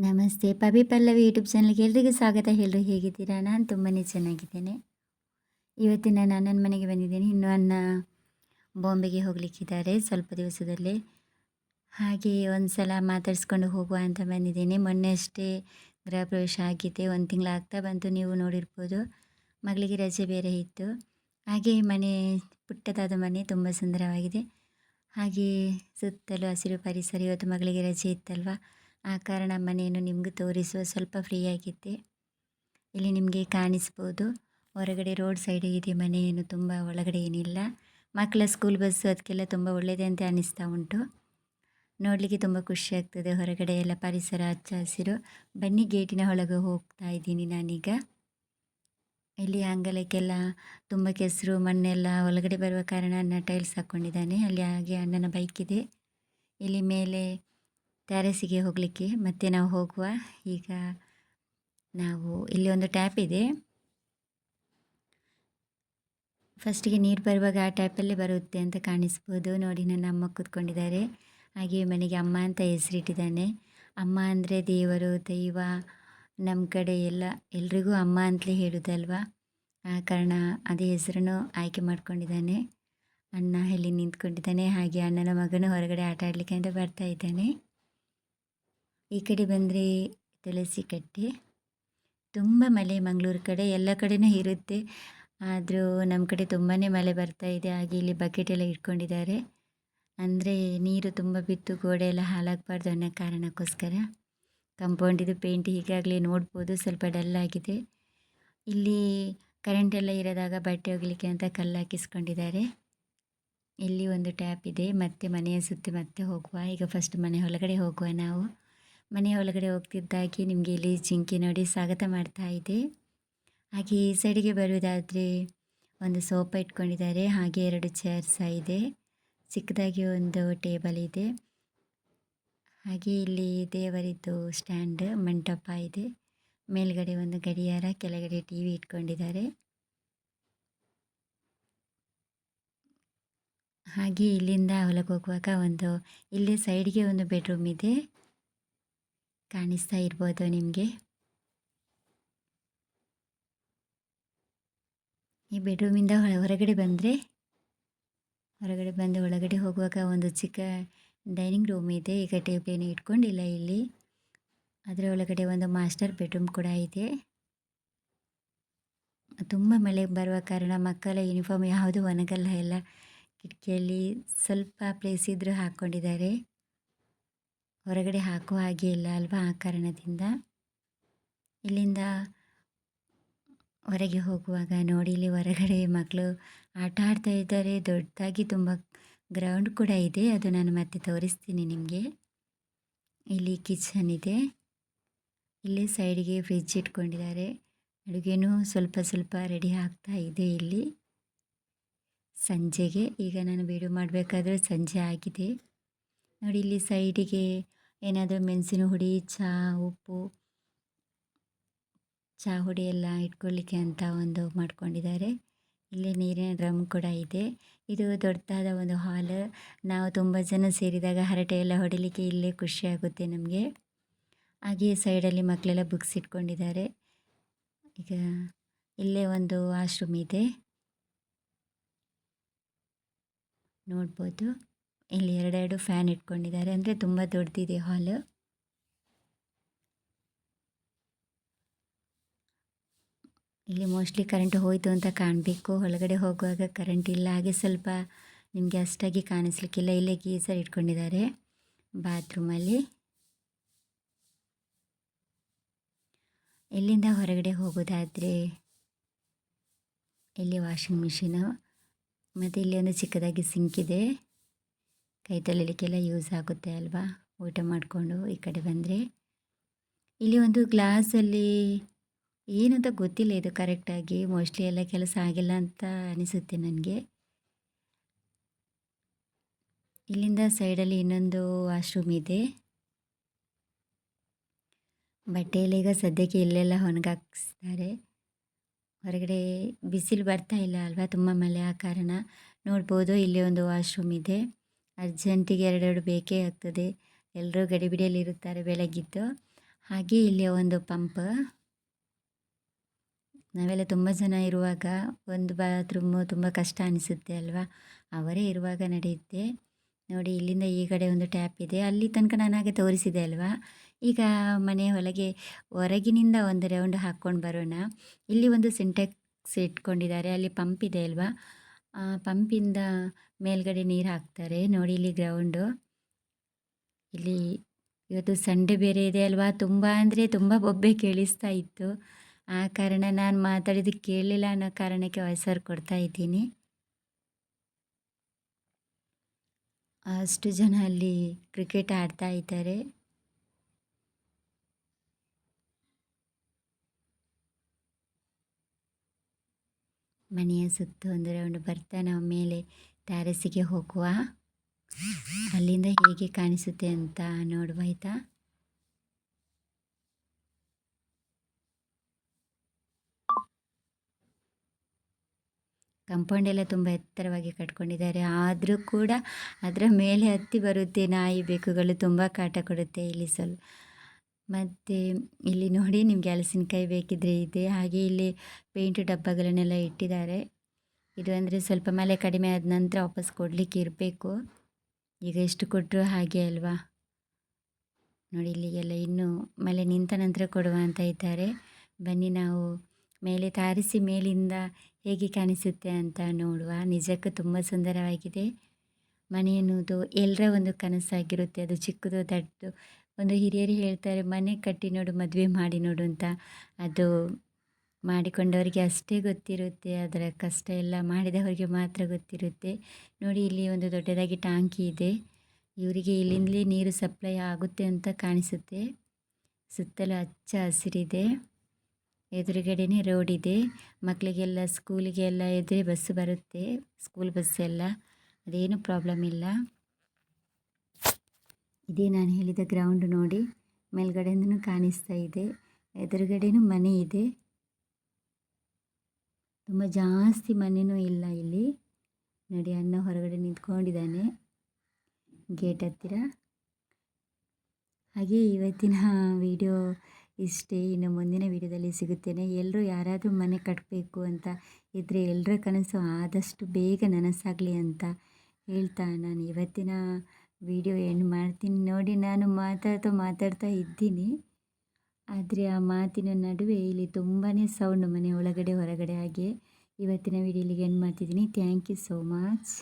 ನಮಸ್ತೆ. ಪಬಿ ಪಲ್ಲವಿ ಯೂಟ್ಯೂಬ್ ಚಾನಲ್ಗೆ ಎಲ್ರಿಗೂ ಸ್ವಾಗತ. ಎಲ್ಲರೂ ಹೇಗಿದ್ದೀರಾ? ನಾನು ತುಂಬಾ ಚೆನ್ನಾಗಿದ್ದೇನೆ. ಇವತ್ತಿನ ನಾನು ನನ್ನ ಮನೆಗೆ ಬಂದಿದ್ದೇನೆ. ಇನ್ನು ಅನ್ನ ಬಾಂಬೆಗೆ ಹೋಗಲಿಕ್ಕಿದ್ದಾರೆ ಸ್ವಲ್ಪ ದಿವಸದಲ್ಲಿ. ಹಾಗೆ ಒಂದು ಸಲ ಮಾತಾಡಿಸ್ಕೊಂಡು ಹೋಗುವ ಅಂತ ಬಂದಿದ್ದೇನೆ. ಮೊನ್ನೆ ಅಷ್ಟೇ ಗೃಹ ಪ್ರವೇಶ ಆಗಿದೆ ಒಂದು ತಿಂಗಳು ಆಗ್ತಾ ಬಂತು. ನೀವು ನೋಡಿರ್ಬೋದು. ಮಗಳಿಗೆ ರಜೆ ಬೇರೆ ಇತ್ತು. ಹಾಗೆ ಮನೆ, ಪುಟ್ಟದಾದ ಮನೆ ತುಂಬ ಸುಂದರವಾಗಿದೆ. ಹಾಗೆ ಸುತ್ತಲೂ ಹಸಿರು ಪರಿಸರ. ಇವತ್ತು ಮಗಳಿಗೆ ರಜೆ ಇತ್ತಲ್ವ? ಆ ಕಾರಣ ಮನೆಯನ್ನು ನಿಮಗೂ ತೋರಿಸುವ ಸ್ವಲ್ಪ ಫ್ರೀ ಆಗಿದ್ದೆ ಇಲ್ಲಿ ನಿಮಗೆ ಕಾಣಿಸ್ಬೋದು. ಹೊರಗಡೆ ರೋಡ್ ಸೈಡ್ ಇದೆ ಮನೆಯನ್ನು ತುಂಬ ಒಳಗಡೆ ಏನಿಲ್ಲ. ಮಕ್ಕಳ ಸ್ಕೂಲ್ ಬಸ್ಸು ಅದಕ್ಕೆಲ್ಲ ತುಂಬ ಒಳ್ಳೆಯದೇ ಅಂತ ಅನ್ನಿಸ್ತಾ ಉಂಟು. ನೋಡಲಿಕ್ಕೆ ತುಂಬ ಖುಷಿ ಆಗ್ತದೆ. ಹೊರಗಡೆ ಎಲ್ಲ ಪರಿಸರ ಹಚ್ಚ ಹಸಿರು. ಬನ್ನಿ, ಗೇಟಿನ ಒಳಗೆ ಹೋಗ್ತಾ ಇದ್ದೀನಿ ನಾನೀಗ. ಇಲ್ಲಿ ಅಂಗಲಕ್ಕೆಲ್ಲ ತುಂಬ ಕೆಸರು, ಮಣ್ಣೆಲ್ಲ ಒಳಗಡೆ ಬರುವ ಕಾರಣ ಅಣ್ಣ ಟೈಲ್ಸ್ ಹಾಕ್ಕೊಂಡಿದ್ದಾನೆ ಅಲ್ಲಿ ಹಾಗೆ ಅಣ್ಣನ ಬೈಕ್ ಇದೆ. ಇಲ್ಲಿ ಮೇಲೆ ಟ್ಯಾರೆಸಿಗೆ ಹೋಗಲಿಕ್ಕೆ ಮತ್ತೆ ನಾವು ಹೋಗುವ. ಈಗ ನಾವು ಇಲ್ಲಿ ಒಂದು ಟ್ಯಾಪ್ ಇದೆ. ಫಸ್ಟಿಗೆ ನೀರು ಬರುವಾಗ ಆ ಟ್ಯಾಪಲ್ಲಿ ಬರುತ್ತೆ ಅಂತ ಕಾಣಿಸ್ಬೋದು. ನೋಡಿ, ನನ್ನ ಅಮ್ಮ ಕೂತ್ಕೊಂಡಿದ್ದಾರೆ. ಹಾಗೆ ಮನೆಗೆ ಅಮ್ಮ ಅಂತ ಹೆಸರಿಟ್ಟಿದ್ದಾನೆ. ಅಮ್ಮ ಅಂದರೆ ದೇವರು, ದೈವ ನಮ್ಮ ಕಡೆ ಎಲ್ಲ, ಎಲ್ರಿಗೂ ಅಮ್ಮ ಅಂತಲೇ ಹೇಳೋದಲ್ವ? ಆ ಕಾರಣ ಅದೇ ಹೆಸರನ್ನು ಆಯ್ಕೆ ಮಾಡ್ಕೊಂಡಿದ್ದಾನೆ. ಅಣ್ಣ ಇಲ್ಲಿ ನಿಂತ್ಕೊಂಡಿದ್ದಾನೆ. ಹಾಗೆ ಅಣ್ಣನ ಮಗನು ಹೊರಗಡೆ ಆಟ ಆಡಲಿಕ್ಕೆ ಅಂತ ಬರ್ತಾ ಇದ್ದಾನೆ. ಈ ಕಡೆ ಬಂದರೆ ತುಳಸಿ ಕಟ್ಟೆ. ತುಂಬ ಮಳೆ ಮಂಗಳೂರು ಕಡೆ, ಎಲ್ಲ ಕಡೆನೂ ಇರುತ್ತೆ. ಆದರೂ ನಮ್ಮ ಕಡೆ ತುಂಬಾ ಮಳೆ ಬರ್ತಾ ಇದೆ. ಹಾಗೆ ಇಲ್ಲಿ ಬಕೆಟ್ ಎಲ್ಲ ಇಟ್ಕೊಂಡಿದ್ದಾರೆ. ಅಂದರೆ ನೀರು ತುಂಬ ಬಿತ್ತು, ಗೋಡೆ ಎಲ್ಲ ಹಾಳಾಗಬಾರ್ದು ಅನ್ನೋ ಕಾರಣಕ್ಕೋಸ್ಕರ. ಕಂಪೌಂಡಿದು ಪೇಂಟ್ ಈಗಾಗಲೇ ನೋಡ್ಬೋದು, ಸ್ವಲ್ಪ ಡಲ್ ಆಗಿದೆ. ಇಲ್ಲಿ ಕರೆಂಟ್ ಎಲ್ಲ ಇರೋದಾಗ ಬಟ್ಟೆ ಒಗಿಲಿಕ್ಕೆ ಅಂತ ಕಲ್ಲು ಹಾಕಿಸ್ಕೊಂಡಿದ್ದಾರೆ. ಇಲ್ಲಿ ಒಂದು ಟ್ಯಾಪ್ ಇದೆ. ಮತ್ತೆ ಮನೆಯ ಸುತ್ತಿ ಮತ್ತೆ ಹೋಗುವ. ಈಗ ಫಸ್ಟ್ ಮನೆ ಒಳಗಡೆ ಹೋಗುವ ನಾವು. ಮನೆಯ ಒಳಗಡೆ ಹೋಗ್ತಿದ್ದಾಗಿ ನಿಮಗೆ ಇಲ್ಲಿ ಜಿಂಕೆ ನೋಡಿ ಸ್ವಾಗತ ಮಾಡ್ತಾ ಇದೆ. ಹಾಗೆ ಈ ಸೈಡಿಗೆ ಬರುವುದಾದರೆ ಒಂದು ಸೋಫಾ ಇಟ್ಕೊಂಡಿದ್ದಾರೆ, ಹಾಗೆ ಎರಡು ಚೇರ್ ಸಹ ಇದೆ. ಚಿಕ್ಕದಾಗಿ ಒಂದು ಟೇಬಲ್ ಇದೆ. ಹಾಗೆ ಇಲ್ಲಿ ದೇವರಿದ್ದು ಸ್ಟ್ಯಾಂಡ್ ಮಂಟಪ ಇದೆ. ಮೇಲ್ಗಡೆ ಒಂದು ಗಡಿಯಾರ, ಕೆಳಗಡೆ ಟಿ ವಿ ಇಟ್ಕೊಂಡಿದ್ದಾರೆ. ಹಾಗೆ ಇಲ್ಲಿಂದ ಹೊಲಕ್ಕೆ ಹೋಗುವಾಗ ಒಂದು, ಇಲ್ಲಿ ಸೈಡ್ಗೆ ಒಂದು ಬೆಡ್ರೂಮ್ ಇದೆ. ಕಾಣಿಸ್ತಾ ಇರ್ಬೋದು ನಿಮಗೆ? ಈ ಬೆಡ್ರೂಮಿಂದ ಹೊರಗಡೆ ಬಂದರೆ, ಹೊರಗಡೆ ಬಂದು ಒಳಗಡೆ ಹೋಗುವಾಗ ಒಂದು ಚಿಕ್ಕ ಡೈನಿಂಗ್ ರೂಮ್ ಇದೆ. ಈಗ ಟೇಬಲ್ ಇಟ್ಕೊಂಡಿಲ್ಲ ಇಲ್ಲಿ. ಅದರ ಒಳಗಡೆ ಒಂದು ಮಾಸ್ಟರ್ ಬೆಡ್ರೂಮ್ ಕೂಡ ಇದೆ. ತುಂಬ ಮಳೆ ಬರುವ ಕಾರಣ ಮಕ್ಕಳ ಯೂನಿಫಾರ್ಮ್ ಯಾವುದು ಒಣಗಲ್ಲ ಎಲ್ಲ ಕಿಟಕಿಯಲ್ಲಿ ಸ್ವಲ್ಪ ಪ್ಲೇಸ್ ಇದ್ದರೂ ಹಾಕ್ಕೊಂಡಿದ್ದಾರೆ ಹೊರಗಡೆ ಹಾಕುವ ಹಾಗೆ ಇಲ್ಲ ಅಲ್ವಾ ಆ ಕಾರಣದಿಂದ? ಇಲ್ಲಿಂದ ಹೊರಗೆ ಹೋಗುವಾಗ ನೋಡಿ, ಇಲ್ಲಿ ಹೊರಗಡೆ ಮಕ್ಕಳು ಆಟ ಆಡ್ತಾ ಇದ್ದಾರೆ. ದೊಡ್ಡದಾಗಿ ತುಂಬ ಗ್ರೌಂಡ್ ಕೂಡ ಇದೆ. ಅದು ನಾನು ಮತ್ತೆ ತೋರಿಸ್ತೀನಿ ನಿಮಗೆ. ಇಲ್ಲಿ ಕಿಚನ್ ಇದೆ. ಇಲ್ಲಿ ಸೈಡಿಗೆ ಫ್ರಿಜ್ ಇಟ್ಕೊಂಡಿದ್ದಾರೆ. ಅಡುಗೆನೂ ಸ್ವಲ್ಪ ಸ್ವಲ್ಪ ರೆಡಿ ಆಗ್ತಾ ಇದೆ ಇಲ್ಲಿ. ಸಂಜೆಗೆ, ಈಗ ನಾನು ವೀಡಿಯೋ ಮಾಡಬೇಕಾದ್ರೆ ಸಂಜೆ ಆಗಿದೆ. ನೋಡಿ ಇಲ್ಲಿ ಸೈಡಿಗೆ ಏನಾದರೂ ಮೆಣಸಿನ ಹುಡಿ ಚಹಾ ಉಪ್ಪು ಚಹಾ ಹುಡಿ ಎಲ್ಲ ಇಟ್ಕೊಳ್ಳಿಕ್ಕೆ ಅಂತ ಒಂದು ಮಾಡ್ಕೊಂಡಿದ್ದಾರೆ. ಇಲ್ಲಿ ನೀರಿನ ಡ್ರಮ್ ಕೂಡ ಇದೆ. ಇದು ದೊಡ್ಡದಾದ ಒಂದು ಹಾಲ್. ನಾವು ತುಂಬ ಜನ ಸೇರಿದಾಗ ಹರಟೆ ಎಲ್ಲ ಹೊಡಿಲಿಕ್ಕೆ ಇಲ್ಲೇ ಖುಷಿಯಾಗುತ್ತೆ ನಮಗೆ. ಹಾಗೆಯೇ ಸೈಡಲ್ಲಿ ಮಕ್ಕಳೆಲ್ಲ ಬುಕ್ಸ್ ಇಟ್ಕೊಂಡಿದ್ದಾರೆ. ಈಗ ಇಲ್ಲೇ ಒಂದು ವಾಶ್ರೂಮ್ ಇದೆ. ನೋಡ್ಬೋದು. ಇಲ್ಲಿ ಎರಡೆರಡು ಫ್ಯಾನ್ ಇಟ್ಕೊಂಡಿದ್ದಾರೆ. ಅಂದರೆ ತುಂಬ ದೊಡ್ಡದಿದೆ ಹಾಲ್. ಇಲ್ಲಿ ಮೋಸ್ಟ್ಲಿ ಕರೆಂಟ್ ಹೋಯಿತು ಅಂತ ಕಾಣಬೇಕು. ಒಳಗಡೆ ಹೋಗುವಾಗ ಕರೆಂಟ್ ಇಲ್ಲ. ಹಾಗೆ ಸ್ವಲ್ಪ ನಿಮಗೆ ಅಷ್ಟಾಗಿ ಕಾಣಿಸ್ಲಿಕ್ಕಿಲ್ಲ. ಇಲ್ಲೇ ಗೀಸರ್ ಇಟ್ಕೊಂಡಿದ್ದಾರೆ ಬಾತ್ರೂಮಲ್ಲಿ. ಇಲ್ಲಿಂದ ಹೊರಗಡೆ ಹೋಗೋದಾದರೆ ಇಲ್ಲಿ ವಾಷಿಂಗ್ ಮಿಷಿನು. ಮತ್ತು ಇಲ್ಲಿ ಒಂದು ಚಿಕ್ಕದಾಗಿ ಸಿಂಕ್ ಇದೆ. ಕೈ ತೊಳಿಲಿಕ್ಕೆಲ್ಲ ಯೂಸ್ ಆಗುತ್ತೆ ಅಲ್ವಾ? ಊಟ ಮಾಡಿಕೊಂಡು ಈ ಕಡೆ ಬಂದರೆ. ಇಲ್ಲಿ ಒಂದು ಗ್ಲಾಸಲ್ಲಿ ಏನಂತ ಗೊತ್ತಿಲ್ಲ ಇದು ಕರೆಕ್ಟಾಗಿ ಮೋಸ್ಟ್ಲಿ ಎಲ್ಲ ಕೆಲಸ ಆಗಿಲ್ಲ ಅಂತ ಅನಿಸುತ್ತೆ ನನಗೆ. ಇಲ್ಲಿಂದ ಸೈಡಲ್ಲಿ ಇನ್ನೊಂದು ವಾಶ್ರೂಮ್ ಇದೆ. ಬಟ್ಟೆಯಲ್ಲಿ ಈಗ ಸದ್ಯಕ್ಕೆ ಇಲ್ಲೆಲ್ಲ ಒಣಗಾಕ್ಸ್ತಾರೆ. ಹೊರಗಡೆ ಬಿಸಿಲು ಬರ್ತಾ ಇಲ್ಲ ಅಲ್ವಾ? ತುಂಬ ಮಳೆ ಆ ಕಾರಣ. ನೋಡ್ಬೋದು ಇಲ್ಲಿ ಒಂದು ವಾಶ್ರೂಮ್ ಇದೆ. ಅರ್ಜೆಂಟಿಗೆ ಎರಡೆರಡು ಬೇಕೇ ಆಗ್ತದೆ. ಎಲ್ಲರೂ ಗಡಿಬಿಡಿಯಲ್ಲಿ ಇರುತ್ತಾರೆ ಬೆಳಗಿದ್ದು ಹಾಗೆ ಇಲ್ಲಿ ಒಂದು ಪಂಪ್. ನಾವೆಲ್ಲ ತುಂಬ ಜನ ಇರುವಾಗ ಒಂದು ಬಾತ್ರೂಮು ತುಂಬ ಕಷ್ಟ ಅನಿಸುತ್ತೆ ಅಲ್ವಾ? ಅವರೇ ಇರುವಾಗ ನಡೆಯುತ್ತೆ. ನೋಡಿ, ಇಲ್ಲಿಂದ ಈ ಕಡೆ ಒಂದು ಟ್ಯಾಪ್ ಇದೆ. ಅಲ್ಲಿ ತನಕ ನಾನು ಹಾಗೆ ತೋರಿಸಿದೆ ಅಲ್ವಾ? ಈಗ ಮನೆ ಒಳಗೆ, ಹೊರಗಿನಿಂದ ಒಂದು ರೌಂಡ್ ಹಾಕ್ಕೊಂಡು ಬರೋಣ. ಇಲ್ಲಿ ಒಂದು ಸಿಂಟೆಕ್ಸ್ ಇಟ್ಕೊಂಡಿದ್ದಾರೆ. ಅಲ್ಲಿ ಪಂಪ್ ಇದೆ ಅಲ್ವಾ? ಪಂಪಿಂದ ಮೇಲ್ಗಡೆ ನೀರು ಹಾಕ್ತಾರೆ. ನೋಡಿ ಇಲ್ಲಿ ಗ್ರೌಂಡು ಇಲ್ಲಿ ಇವತ್ತು ಸಂಡೆ ಬೇರೆ ಇದೆ ಅಲ್ವಾ? ತುಂಬ ಅಂದರೆ ತುಂಬ ಬೊಬ್ಬೆ ಕೇಳಿಸ್ತಾ ಇತ್ತು. ಆ ಕಾರಣ ನಾನು ಮಾತಾಡಿದ್ದು ಕೇಳಲಿಲ್ಲ ಅನ್ನೋ ಕಾರಣಕ್ಕೆ ವಾಯ್ಸರ್ ಕೊಡ್ತಾ ಇದ್ದೀನಿ. ಅಷ್ಟು ಜನ ಅಲ್ಲಿ ಕ್ರಿಕೆಟ್ ಆಡ್ತಾ ಇದ್ದಾರೆ. ಮನೆಯ ಸುತ್ತ ಒಂದು ರೌಂಡ್ ಬರ್ತಾ ನಾವು ಮೇಲೆ ಟ್ಯಾರೆಸಿಗೆ ಹೋಗುವ. ಅಲ್ಲಿಂದ ಹೇಗೆ ಕಾಣಿಸುತ್ತೆ ಅಂತ ನೋಡುವ ಆಯಿತಾ ಕಂಪೌಂಡ್ ಎಲ್ಲ ತುಂಬ ಎತ್ತರವಾಗಿ ಕಟ್ಕೊಂಡಿದ್ದಾರೆ. ಆದರೂ ಕೂಡ ಅದರ ಮೇಲೆ ಹತ್ತಿ ಬರುತ್ತೆ. ನಾಯಿ ಬೆಕ್ಕುಗಳು ತುಂಬ ಕಾಟ ಕೊಡುತ್ತೆ. ಇಲ್ಲಿ ಸ್ವಲ್ಪ ಮತ್ತು ಇಲ್ಲಿ ನೋಡಿ ನಿಮಗೆ ಹಲಸಿನಕಾಯಿ ಬೇಕಿದ್ರೆ ಇದೆ. ಹಾಗೆ ಇಲ್ಲಿ ಪೇಂಟ್ ಡಬ್ಬಗಳನ್ನೆಲ್ಲ ಇಟ್ಟಿದ್ದಾರೆ. ಇದು ಅಂದರೆ ಸ್ವಲ್ಪ ಮಳೆ ಕಡಿಮೆ ಆದ ನಂತರ ವಾಪಸ್ ಕೊಡಲಿಕ್ಕೆ ಇರಬೇಕು. ಈಗ ಎಷ್ಟು ಕೊಟ್ಟರು ಹಾಗೆ ಅಲ್ವಾ? ನೋಡಿ ಇಲ್ಲಿಗೆಲ್ಲ ಇನ್ನೂ ಮಳೆ ನಿಂತ ನಂತರ ಕೊಡುವ ಅಂತ ಇದ್ದಾರೆ. ಬನ್ನಿ ನಾವು ಮೇಲೆ ತಾರಿಸಿ ಮೇಲಿಂದ ಹೇಗೆ ಕಾಣಿಸುತ್ತೆ ಅಂತ ನೋಡುವ. ನಿಜಕ್ಕೂ ತುಂಬ ಸುಂದರವಾಗಿದೆ. ಮನೆ ಎನ್ನುವುದು ಎಲ್ಲರ ಒಂದು ಕನಸಾಗಿರುತ್ತೆ. ಅದು ಚಿಕ್ಕದು ದೊಡ್ಡದು. ಒಂದು ಹಿರಿಯರು ಹೇಳ್ತಾರೆ, ಮನೆ ಕಟ್ಟಿ ನೋಡು, ಮದುವೆ ಮಾಡಿ ನೋಡು ಅಂತ. ಅದು ಮಾಡಿಕೊಂಡವರಿಗೆ ಅಷ್ಟೇ ಗೊತ್ತಿರುತ್ತೆ, ಅದರ ಕಷ್ಟ ಎಲ್ಲ ಮಾಡಿದವರಿಗೆ ಮಾತ್ರ ಗೊತ್ತಿರುತ್ತೆ. ನೋಡಿ, ಇಲ್ಲಿ ಒಂದು ದೊಡ್ಡದಾಗಿ ಟ್ಯಾಂಕಿ ಇದೆ. ಇವರಿಗೆ ಇಲ್ಲಿಂದಲೇ ನೀರು ಸಪ್ಲೈ ಆಗುತ್ತೆ ಅಂತ ಕಾಣಿಸುತ್ತೆ. ಸುತ್ತಲೂ ಹಚ್ಚ ಹಸಿರಿದೆ. ಎದುರುಗಡೆನೇ ರೋಡ್ ಇದೆ. ಮಕ್ಕಳಿಗೆಲ್ಲ ಸ್ಕೂಲಿಗೆಲ್ಲ ಎದುರೇ ಬಸ್ಸು ಬರುತ್ತೆ, ಸ್ಕೂಲ್ ಬಸ್ಸೆಲ್ಲ. ಅದೇನು ಪ್ರಾಬ್ಲಮ್ ಇಲ್ಲ. ಇದೇ ನಾನು ಹೇಳಿದ ಗ್ರೌಂಡ್ ನೋಡಿ, ಮೇಲ್ಗಡೆಯಿಂದನೂ ಕಾಣಿಸ್ತಾ ಇದೆ, ಎದುರುಗಡೆನೂ ಮನೆ ಇದೆ. ತುಂಬ ಜಾಸ್ತಿ ಮನೆಯೂ ಇಲ್ಲ ಇಲ್ಲಿ. ನೋಡಿ, ಅಣ್ಣ ಹೊರಗಡೆ ನಿಂತ್ಕೊಂಡಿದ್ದಾನೆ, ಗೇಟ್ ಹತ್ತಿರ. ಹಾಗೆ ಇವತ್ತಿನ ವಿಡಿಯೋ ಇಷ್ಟೇ, ಇನ್ನು ಮುಂದಿನ ವಿಡಿಯೋದಲ್ಲಿ ಸಿಗುತ್ತೇನೆ. ಎಲ್ಲರೂ ಯಾರಾದರೂ ಮನೆ ಕಟ್ಟಬೇಕು ಅಂತ ಇದ್ದರೆ ಎಲ್ಲರ ಕನಸು ಆದಷ್ಟು ಬೇಗ ನನಸಾಗಲಿ ಅಂತ ಹೇಳ್ತಾ ನಾನು ಇವತ್ತಿನ ವಿಡಿಯೋ ಏನು ಮಾಡ್ತೀನಿ. ನೋಡಿ, ನಾನು ಮಾತಾಡ್ತಾ ಮಾತಾಡ್ತಾ ಇದ್ದೀನಿ. ಆದರೆ ಆ ಮಾತಿನ ನಡುವೆ ಇಲ್ಲಿ ತುಂಬಾ ಸೌಂಡು ಮನೆ ಒಳಗಡೆ, ಹೊರಗಡೆ ಹಾಗೆ ಇವತ್ತಿನ ವಿಡಿಯೋ ಇಲ್ಲಿಗೆ ಏನು ಮಾಡ್ತಿದ್ದೀನಿ. Thank you so much